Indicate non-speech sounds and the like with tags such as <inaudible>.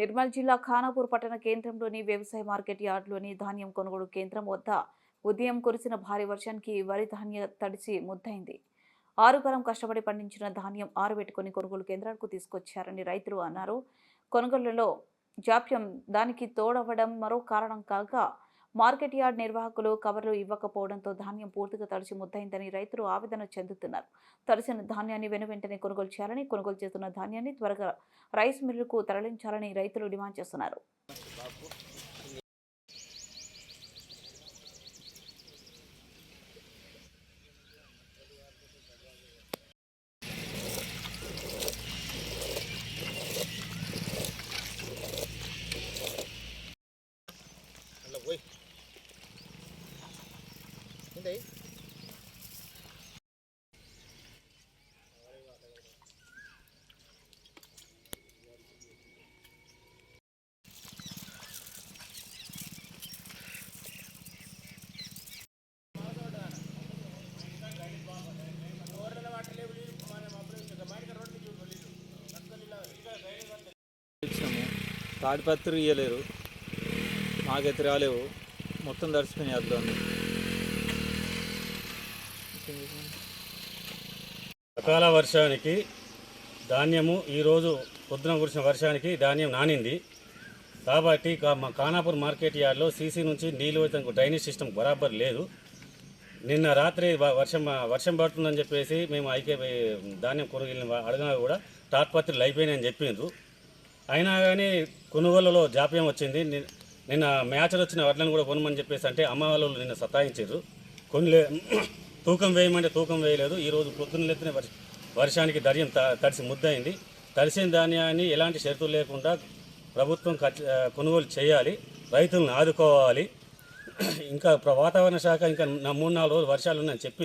నిర్మల్ జిల్లా ఖానాపూర్ పట్టణ కేంద్రంలోని వ్యవసాయ మార్కెట్ యార్డ్లోని ధాన్యం కొనుగోలు కేంద్రం వద్ద ఉదయం కురిసిన భారీ వర్షానికి వరి ధాన్య తడిసి ముద్దైంది ఆరుగాలం కష్టపడి పండించిన ధాన్యం ఆరబెట్టుకుని కొనుగోలు కేంద్రాలకు తీసుకొచ్చారని రైతులు అన్నారు. కొనుగోలులో జాప్యం దానికి తోడవడం మరో కారణం కాగా మార్కెట్ యార్డ్ నిర్వాహకులు కవర్లు ఇవ్వకపోవడంతో ధాన్యం పూర్తిగా తడిచి ముద్దయిందని రైతులు ఆవేదన చెందుతున్నారు. తడిసిన ధాన్యాన్ని వెను వెంటనే కొనుగోలు చేయాలని కొనుగోలు చేస్తున్న ధాన్యాన్ని త్వరగా రైస్ మిల్లుకు తరలించాలని రైతులు డిమాండ్ చేస్తున్నారు. పోయి. ఏంటి ఇచ్చినాము తాడిపత్రి ఇవ్వలేరు మాకైతే రాలేవు. మొత్తం తడిసిపోయినాయి అద్దు అకాల వర్షానికి ధాన్యము ఈరోజు పొద్దున కురిసిన వర్షానికి ధాన్యం నానింది. కాబట్టి కా- మా ఖానాపూర్ మార్కెట్ యార్డ్లో సీసీ నుంచి నీళ్ళు వచ్చేందుకు డ్రైనేజ్ సిస్టమ్ బరాబర్ లేదు. నిన్న రాత్రి వర్షం వర్షం పడుతుందని చెప్పేసి మేము ఐకే ధాన్యం కొనుగోలు అడిగినా కూడా తాత్పత్రులు అయిపోయినాయని చెప్పిండ్రు అయినా కానీ కొనుగోలులో జాప్యం వచ్చింది. నిన్న మ్యాచర్ వచ్చిన వడ్లను కూడా కొనమని చెప్పేసి అంటే అమ్మ వాళ్ళు నిన్న సతాయించారు. కొనిలే <clears throat> తూకం వేయమంటే తూకం వేయలేదు. ఈరోజు పొద్దున్న లేతనే వర్ష వర్షానికి ధైర్యం త- తడిసి ముద్దయింది. తడిసిన ధాన్యాన్ని ఎలాంటి షరతులు లేకుండా ప్రభుత్వం కొనుగోలు చేయాలి. రైతులను ఆదుకోవాలి. <clears throat> ఇంకా వాతావరణ శాఖ ఇంకా మూడు నాలుగు రోజులు వర్షాలు ఉన్నాయని చెప్పింది.